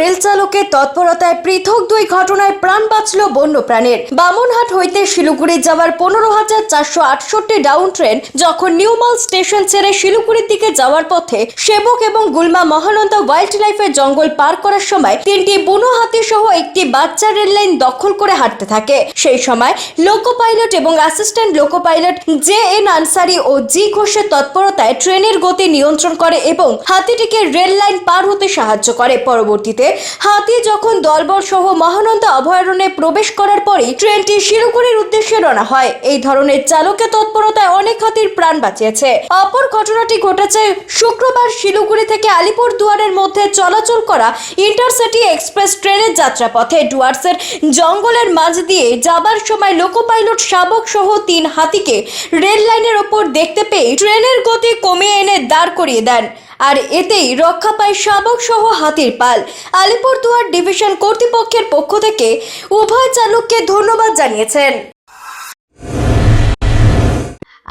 Rail চালকের তৎপরতায় পৃথক দুই ঘটনায় প্রাণ বাঁচল বন্যপ্রাণীর। বামনহাট হইতে শিলিগুড়ি যাওয়ার পনেরো হাজার চারশো আটষট্টি ডাউন ট্রেন যখন নিউমাল স্টেশন ছেড়ে শিলিগুড়ির দিকে যাওয়ার পথে সেবক এবং গুলমা মহানন্দা ওয়াইল্ড লাইফের জঙ্গল পার করার সময় তিনটি বুনো হাতি সহ একটি বাচ্চা রেল লাইন দখল করে হাঁটতে থাকে। সেই সময় লোকো পাইলট এবং assistant loco pilot J N Ansari ও জি ঘোষের তৎপরতায় ট্রেনের গতি নিয়ন্ত্রণ করে এবং হাতিটিকে রেল লাইন পার হতে সাহায্য করে। পরবর্তীতে হাতি যখন দলবল সহ মহানন্দা অভয়ারণ্যে প্রবেশ করার পরই ট্রেনটি শিলিগুড়ির উদ্দেশ্যে রওনা হয়। এই ধরনের চালকের তৎপরতায় অনেক হাতির প্রাণ বাঁচিয়েছে। অপর ঘটনাটি ঘটেছে শুক্রবার শিলিগুড়ি থেকে আলিপুর দুয়ারের মধ্যে চলাচল করা ইন্টারসিটি এক্সপ্রেস ট্রেনের যাত্রাপথে। ডুয়ার্সের জঙ্গলের মাঝ দিয়ে যাবার সময় লোকো পাইলট শাবক সহ তিন হাতিকে রেল লাইনের ওপর দেখতে পেয়ে ট্রেনের গতি কমিয়ে এনে দাঁড় করিয়ে দেন। আর এতেই রক্ষা পায় শাবক সহ হাতির পাল। আলিপুরদুয়ার ডিভিশন কর্তৃপক্ষের পক্ষ থেকে উভয় চালককে ধন্যবাদ জানিয়েছেন।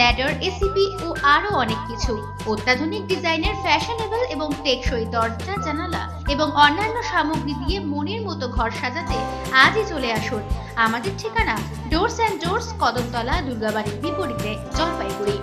ladder ACP ও আরও অনেক কিছু। অত্যাধুনিক ডিজাইনের ফ্যাশনেবল এবং টেকসই দরজা, জানালা এবং অন্যান্য সামগ্রী দিয়ে মনের মতো ঘর সাজাতে আজই চলে আসুন। আমাদের ঠিকানা ডোরস অ্যান্ড ডোরস কদমতলা, দুর্গাবাড়ির বিপরীতে, জলপাইগুড়ি।